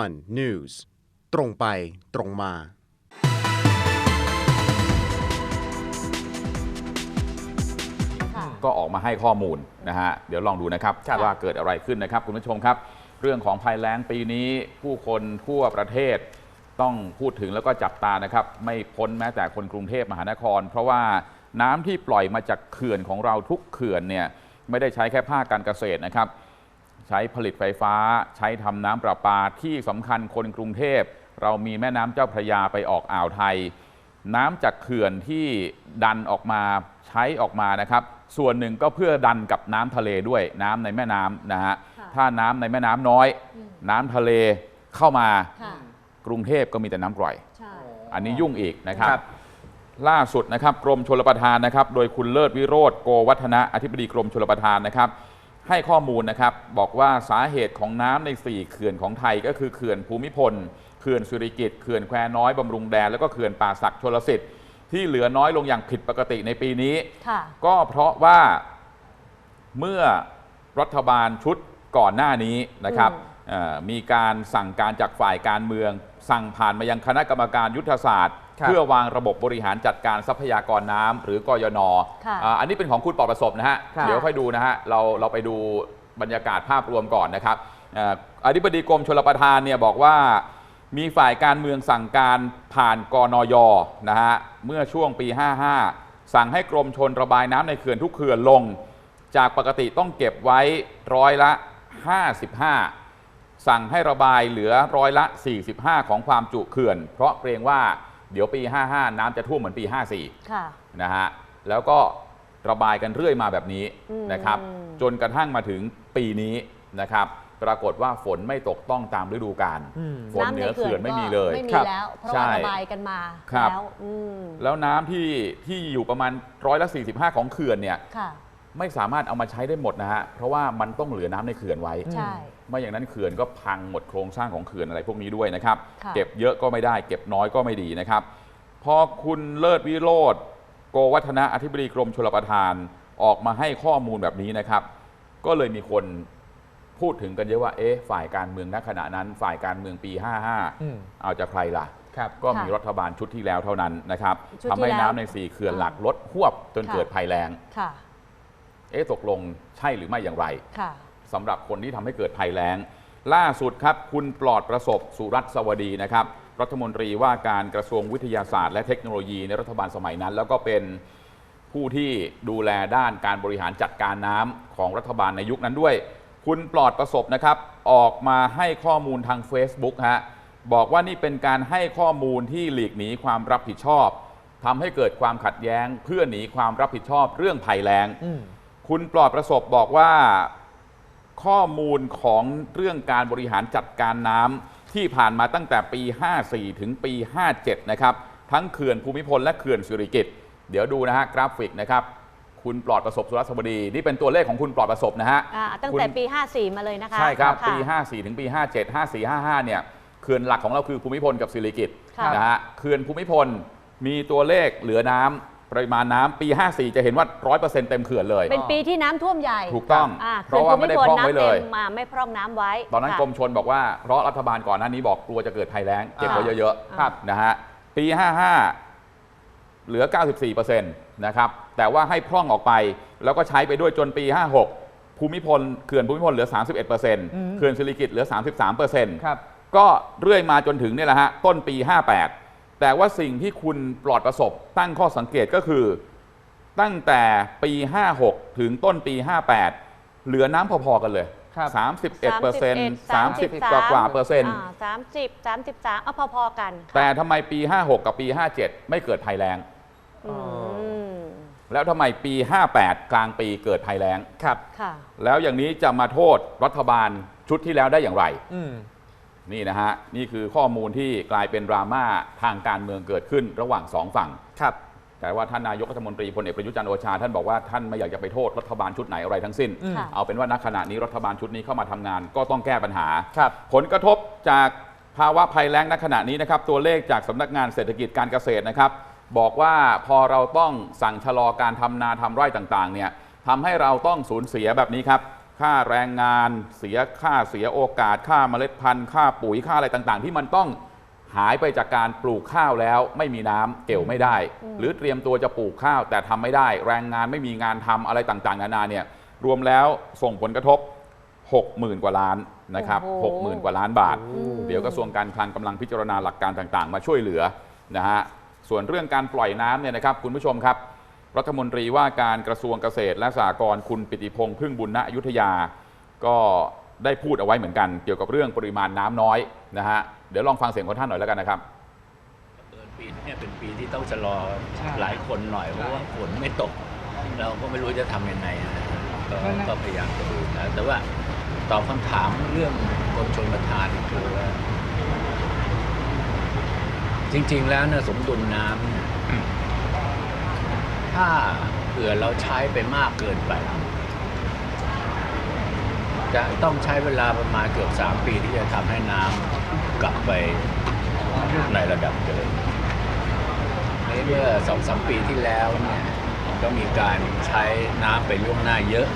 one news ตรงไปตรงมาค่ะก็ออกมาให้ข้อมูลนะฮะ เดี๋ยวลองดูนะครับครับ ว่าเกิดอะไรขึ้นนะครับคุณผู้ชมครับ เรื่องของภัยแล้งปีนี้ผู้คนทั่วประเทศต้องพูดถึงแล้วก็จับตานะครับ ไม่พ้นแม้แต่คนกรุงเทพมหานคร เพราะว่าน้ำที่ปล่อยมาจากเขื่อนของเราทุกเขื่อนเนี่ยไม่ได้ใช้แค่ภาคการเกษตรนะครับ ใช้ผลิตไฟฟ้า ใช้ทำน้ำประปาที่สำคัญคนกรุงเทพ เรามีแม่น้ำเจ้าพระยาไปออกอ่าวไทย น้ำจากเขื่อนที่ดันออกมาใช้ออกมานะครับ ส่วนหนึ่งก็เพื่อดันกับน้ำทะเลด้วยน้ำในแม่น้ำนะฮะค่ะถ้าน้ำในแม่น้ำน้อย น้ำทะเลเข้ามาค่ะกรุงเทพก็มีแต่น้ำกร่อยใช่อันนี้ยุ่งอีกนะครับครับ ล่าสุดนะครับกรมชลประทานนะครับ โดยคุณเลิศวิโรธโกวัฒนะอธิบดีกรมชลประทานนะครับ ให้ข้อมูลนะครับ บอกว่าสาเหตุของน้ำใน 4 เขื่อนของไทยก็คือเขื่อนภูมิพล เขื่อนสุริกิตเขื่อนแควน้อยบำรุงแดน แล้วก็เขื่อนป่าศักดิ์ชลสิทธิ์ที่เหลือน้อยลงอย่างผิดปกติในปีนี้ค่ะก็เพราะว่าเมื่อรัฐบาลชุดก่อนหน้านี้นะครับอืมเอ่อมีการสั่งการจากฝ่ายการเมือง สั่งผ่านมายังคณะกรรมการยุทธศาสตร์ครับ เพื่อวางระบบบริหารจัดการทรัพยากรน้ำหรือกยนค่ะอ่าอันนี้เป็นของคุณปลอดประสบนะฮะครับเดี๋ยวค่อยดูนะฮะเราเราไปดูบรรยากาศภาพรวมก่อนนะครับเอ่ออธิบดีกรมชลประทานเนี่ยบอกว่ามีฝ่ายการเมืองสั่งการผ่านกนยนะฮะเมื่อช่วงปี 55 สั่งให้กรมชนระบายน้ำในเขื่อนทุกเขื่อนลง จากปกติต้องเก็บไว้ร้อยละ 55 สั่งให้ระบายเหลือร้อยละ 45 ของความจุเขื่อน เพราะเกรงว่า เดี๋ยวปี 55 น้ำจะท่วมเหมือนปี54ค่ะนะฮะ แล้วก็ระบายกันเรื่อยมาแบบนี้อืม นะครับ จนกระทั่งมาถึงปีนี้นะครับ ปรากฏว่าฝนไม่ตกต้องตามฤดูกาล อืม ฝนเหนือเขื่อนไม่มีเลย ไม่มีครับ แล้ว เพราะใช่ว่าระบายกันมาครับ แล้วอืมแล้วน้ำที่ที่อยู่ประมาณร้อยละ45 ของเขื่อนเนี่ย ค่ะ ไม่สามารถเอามาใช้ได้หมดนะฮะ เพราะว่ามันต้องเหลือน้ำในเขื่อนไว้ ใช่ ไม่อย่างนั้นเขื่อนก็พังหมดโครงสร้างของเขื่อนอะไรพวกนี้ด้วยนะครับค่ะเก็บเยอะก็ไม่ได้ เก็บน้อยก็ไม่ดีนะครับ พอคุณเลิศวิโรธโกวัฒนะอธิบดีกรมชลประทานออกมาให้ข้อมูลแบบนี้นะครับ ก็เลยมีคนพูดถึงกันเยอะว่าเอ๊ะฝ่ายการเมืองณขณะนั้น ฝ่ายการเมืองปีอืม55 เอาจากใครล่ะครับก็มีค่ะรัฐบาลชุดที่แล้วเท่านั้นนะครับชุดที่ทำให้แล้วน้ำในสี่เขื่อนหลักลดหวบจนค่ะเกิดภัยแล้งค่ะ เอ๊ะตกลงใช่หรือไม่อย่างไรค่ะสำหรับคนที่ทำให้เกิดภัยแล้ง ล่าสุดครับ คุณปลอดประสบสุรัตน์สวัสดีนะครับ รัฐมนตรีว่าการกระทรวงวิทยาศาสตร์และเทคโนโลยีในรัฐบาลสมัยนั้น แล้วก็เป็นผู้ที่ดูแลด้านการบริหารจัดการน้ำของรัฐบาลในยุคนั้นด้วย คุณปลอดประสบนะครับ ออกมาให้ข้อมูลทาง Facebook ฮะบอกว่านี่เป็นการให้ข้อมูลที่หลีกหนีความรับผิดชอบทำให้เกิดความขัดแย้ง เพื่อหนีความรับผิดชอบเรื่องภัยแล้งอืม คุณปลอดประสบบอกว่าข้อมูลของเรื่องการบริหารจัดการน้ำที่ผ่านมาตั้งแต่ปี 54 ถึงปี 57 นะครับ ทั้งเขื่อนภูมิพลและเขื่อนสิริกิตเดี๋ยวดูนะฮะกราฟิกนะครับ คุณปลอดประสบสุรสบดี นี่เป็นตัวเลขของคุณปลอดประสบนะฮะอ่าตั้งคุณแต่ปี 54 มาเลยนะคะใช่ครับะปี54 ถึงปี 57 54 55 เนี่ยเขื่อนหลักของเราคือภูมิพลกับสิริกิตค่ะ นะฮะเขื่อนภูมิพลมีตัวเลขเหลือน้ำ ปริมาณน้ำปี 54 จะเห็นว่า 100%เต็มเขื่อนเลย เป็นปีที่น้ำท่วมใหญ่ถูกต้องอ่าเพราะว่าไม่ได้พร่องไว้เลยน้ำต็มมาไม่พร่องน้ำไว้ตอนนั้นค่ะกรมชนบอกว่าเพราะรัฐบาลก่อนหน้านี้บอกกลัวจะเกิดภัยแล้งเก็บไว้เยอะครับ ๆนะฮะปี 55 เหลือ 94%นะครับแต่ว่าให้พร่องออกไปแล้วก็ใช้ไปด้วยจนปี 56 ภูมิพลเขื่อนภูมิพลเหลือ 31%เขื่อนสิริกิตเหลือ 33%ครับ ก็เรื่อยมาจนถึงเนี่ยแหละฮะต้นปี 58 แต่ว่าสิ่งที่คุณปลอดประสบตั้งข้อสังเกตก็คือ ตั้งแต่ปี 56 ถึงต้นปี 58 เหลือน้ำพอๆกันเลย ครับ 31เปอร์เซ็นต์30 กว่ากว่าเปอร์เซ็นต์ สามสิบสามสิบสามเอาพอๆกันแต่ทำไมปี 56 กับปี 57 ไม่เกิดภัยแล้ง อืมแล้วทำไมปี 58 กลางปีเกิดภัยแล้ง ครับ ค่ะ แล้วอย่างนี้จะมาโทษรัฐบาลชุดที่แล้วได้อย่างไร อืม นี่นะฮะนี่คือข้อมูลที่กลายเป็นดราม่าทางการเมืองเกิดขึ้นระหว่างสองฝั่ง ครับ แต่ว่าท่านนายกรัฐมนตรีพลเอกประยุทธ์จันทร์โอชาท่านบอกว่าท่านไม่อยากจะไปโทษรัฐบาลชุดไหนอะไรทั้งสิ้นอืมค่ะเอาเป็นว่าณขณะนี้รัฐบาลชุดนี้เข้ามาทำงานก็ต้องแก้ปัญหา ครับ ผลกระทบจากภาวะภัยแล้งณขณะนี้นะครับ ตัวเลขจากสำนักงานเศรษฐกิจการเกษตรนะครับ บอกว่าพอเราต้องสั่งชะลอการทำนาทำไร่ต่างๆเนี่ยทำให้เราต้องสูญเสียแบบนี้ครับ ค่าแรงงาน เสียค่าเสียโอกาส ค่าเมล็ดพันธุ์ค่าปุ๋ยค่าอะไรต่างๆ ที่มันต้องหายไปจากการปลูกข้าวแล้วไม่มีน้ำเกี่ยวไม่ได้ หรือเตรียมตัวจะปลูกข้าวแต่ทำไม่ได้ แรงงานไม่มีงานทำอะไรต่างๆ นานาเนี่ยรวมแล้วส่งผลกระทบ 60,000 กว่าล้านนะครับโอ้โห60,000 กว่าล้านบาท เดี๋ยวกระทรวงการคลังกำลังพิจารณาหลักการต่างๆ มาช่วยเหลือนะฮะส่วนเรื่องการปล่อยน้ำเนี่ยนะครับคุณผู้ชมครับ รัฐมนตรีว่าการกระทรวงเกษตรและสหกรณ์คุณปิติพงษ์พึ่งบุญณอยุธยา ก็ได้พูดเอาไว้เหมือนกัน เกี่ยวกับเรื่องปริมาณน้ำน้อยนะฮะเดี๋ยวลองฟังเสียงของท่านหน่อยแล้วกันนะครับเอิญปีนี้เป็นปีที่ต้องชะลอหลายคนหน่อยเพราะว่าฝนไม่ตก เราก็ไม่รู้จะทำยังไงก็พยายามจะดูนะแต่ว่าตอบคำถามเรื่องกรมชลประทานคือว่าจริง ๆ แล้วนี่ยสมดุลน้ำเนี่ย ถ้าเผื่อเราใช้ไปมากเกินไป จะต้องใช้เวลาประมาณเกือบสามปีที่จะทำให้น้ำกลับไปในระดับเดิมในเมื่อสองสามปีที่แล้วเนี่ยก็มีการใช้น้ำไปล่วงหน้าเยอะ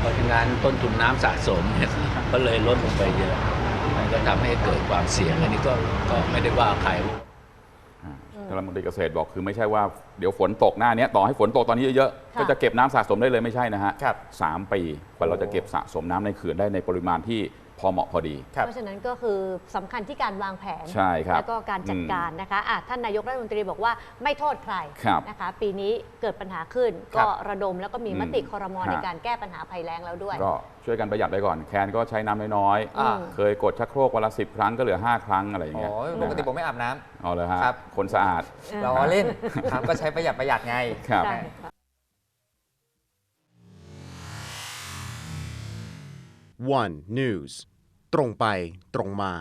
เพราะฉะนั้นต้นทุนน้ำสะสมเนี่ยก็เลยลดลงไปเยอะ มันก็ทำให้เกิดความเสี่ยง อันนี้ก็ก็ไม่ได้ว่าใคร รัฐมนตรีเกษตรบอกคือไม่ใช่ว่าเดี๋ยวฝนตกหน้าเนี้ยต่อให้ฝนตกตอนนี้เยอะๆค่ะก็จะเก็บน้ำสะสมได้เลยไม่ใช่นะฮะครับสามปีกว่าเราจะเก็บสะสมน้ำในเขื่อนได้ในปริมาณที่ พอเหมาะพอดีครับเพราะฉะนั้นก็คือสำคัญที่การวางแผน ใช่ครับ แล้วก็การจัดการนะคะอะท่านนายกรัฐมนตรีบอกว่าไม่โทษใครครับนะคะ ปีนี้เกิดปัญหาขึ้นครัก็บระดมแล้วก็มีอืมมติคอรมอฮะในการแก้ปัญหาภัยแล้งแล้วด้วย ก็ช่วยกันประหยัดไปก่อน แคนก็ใช้น้ำน้อยอ่าๆเคยกดชักโครกวันละสิบครั้งก็เหลือ 5 ครั้งอะไรอย่างอ๋เงี้ยอปกติผมไม่อาบน้ำเอาเลยฮะครับคนสะอาดล้อเล่นครับก็ใช้ประหยัดประหยัดไงครับ one news ตรงไปตรงมา